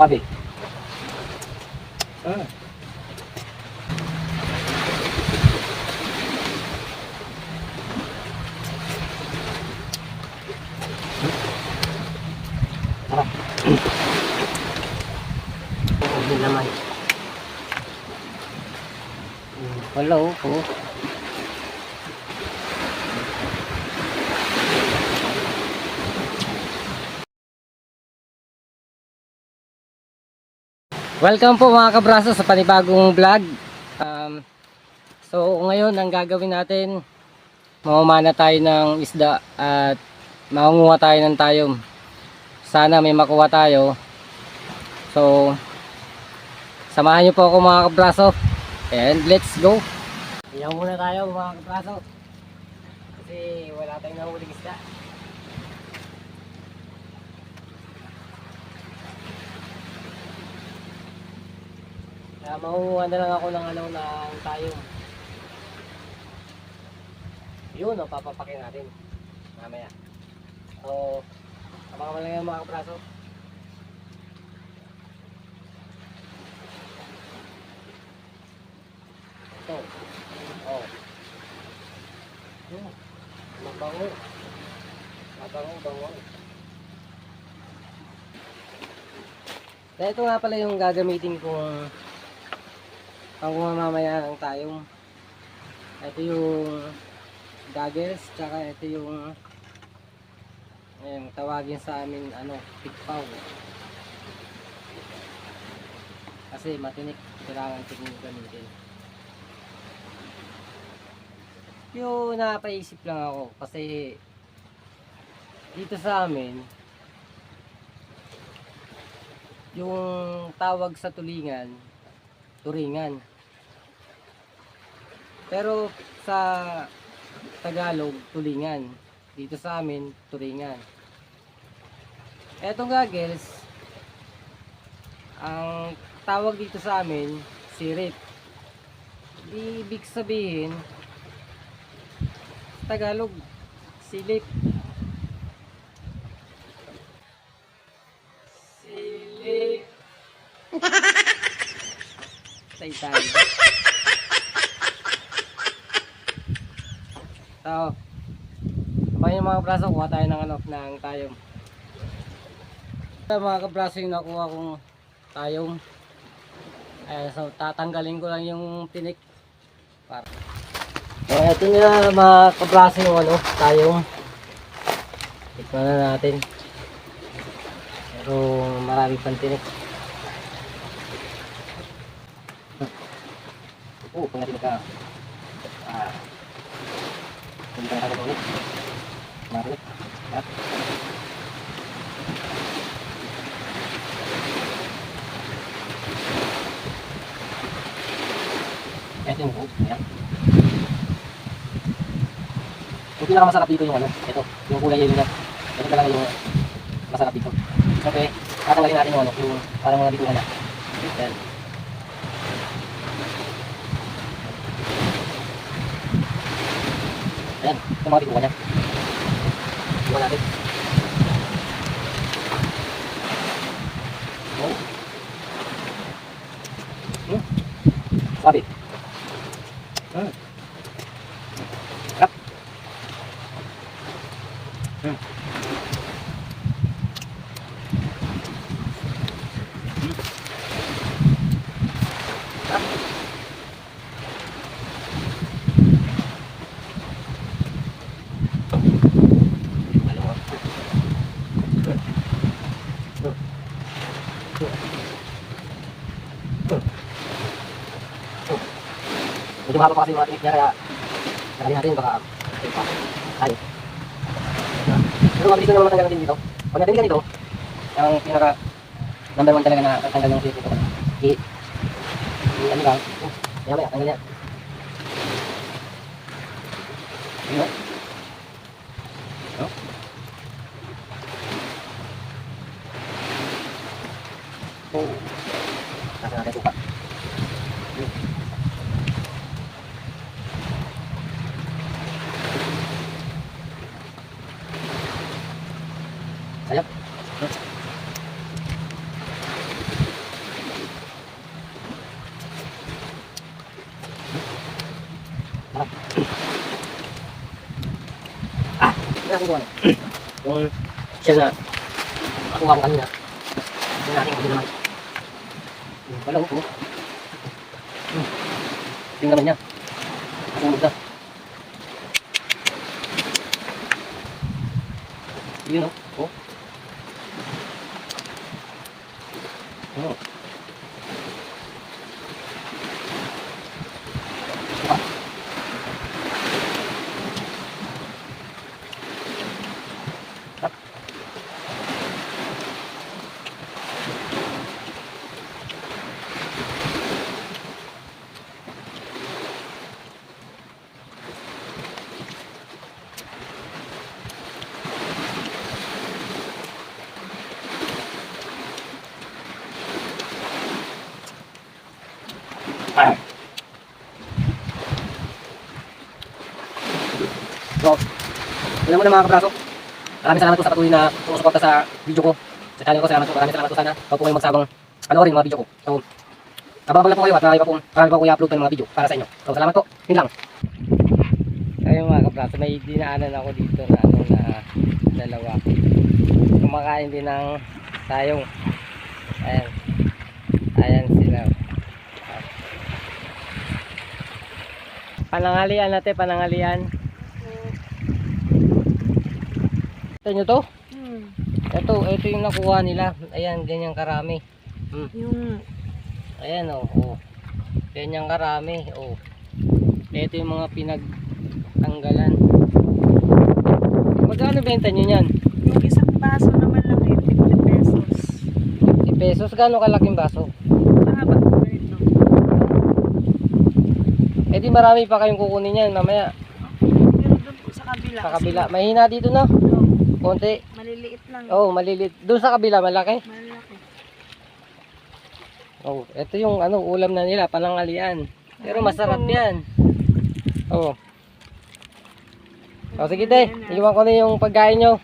Sabi. Ah. Sarap. Hindi naman. Hmm, Wala po. Welcome po mga kabraso sa panibagong vlog. Um, so ngayon ang gagawin natin, mamamana tayo ng isda at makunguha tayo ng tayom. Sana may makuha tayo. So samahan niyo po ako mga kabraso. And let's go. Iyaw muna tayo mga kabraso. Kasi wala tayong nahuling isda. Kaya makukuha na lang ako ng ano ng tayo. Yun ang papapakin natin. Mamaya. So, abangan mo lang mga kabraso. Ito. Oh. Hmm. Mabango. Mabango, bango. Kaya ito nga pala yung gagamitin kong ang mamamaya ng tayong ito yung goggles tsaka ito yung ayun, tawagin sa amin ano pigpaw kasi matinik kailangan tingin gamitin. Yung napaisip lang ako kasi dito sa amin yung tawag sa tulingan turingan pero sa Tagalog tulingan. Dito sa amin turingan etong goggles ang tawag dito sa amin sirip. Ibig sabihin sa Tagalog silip. Silip. Tay tayo. So, abang yung mga braso, kuha tayo ng ano, ng tayong. Mga kabraso yung nakuha kong tayong. Ayan, so tatanggalin ko lang yung tinik. Para. Eh, ito na mga kabraso yung ano, tayong. Tikman na natin. Pero marami pang tinik. Oh, pangatin ka. Ah. Punta na ulit. Mari. At. Ito yung pinakamasarap dito yung ano, ito, yung kulay yun na. Ito talaga yung masarap dito. Okay, tatanggalin natin yung ano, yung parang mga bituhan na. Ayan. Ayan, ito mga bituhan niya. Iwan natin. Oh. Hmm. Sabi. Medyo mahaba pa kasi yung mga tinik niya kaya Sabi natin baka. Ay. Pero mabilis na naman matanggal natin dito. Pag natin ganito, ang pinaka number one talaga na tatanggal ng dito. I, i ano lang. Maya maya, tanggal yan. Ano? No? Oh. Tingnan natin kung ano. Yung shell na nakuha ko kanina. Tingnan natin kung ano naman. Hmm, Wala ko. Hmm. Tingnan naman niya. Nakulog na. Yun o. Oh. Oh. So, alam mo na mga kabraso, maraming salamat po sa patuloy na sumusuporta sa video ko. Sa channel ko, salamat po. Maraming salamat po sana. Huwag po kayong magsabang panoorin mga video ko. So, abang lang po kayo at marami pa po, marami pa po i-upload ng mga video para sa inyo. So, salamat po. Yun lang. Ayun mga kabraso, may dinaanan ako dito na ano na dalawa. Kumakain din ng tayong. Ayan. Ayan sila. Panangalian natin, panangalian. Ito nyo to? Hmm. Ito, ito yung nakuha nila. Ayan, ganyan karami. Hmm. Yung Ayan o. Oh, oh. Ganyan karami. Oh. Ito yung mga pinagtanggalan. Magkano benta nyo yan? yung isang baso na malaki, 50 pesos. 50 pesos. Gano'ng kalaking baso? Mahaba ko. Eh di marami pa kayong kukunin yan mamaya Pero doon po sa kabila. sa kabila. Mahina dito no? Konti. maliliit lang. Oh, malilit. Doon sa kabila malaki. Malaki. Oh, ito yung ano ulam na nila, panangalian. Pero masarap yan. Oh. Oh, sige te, iwan ko na yung pagkain nyo.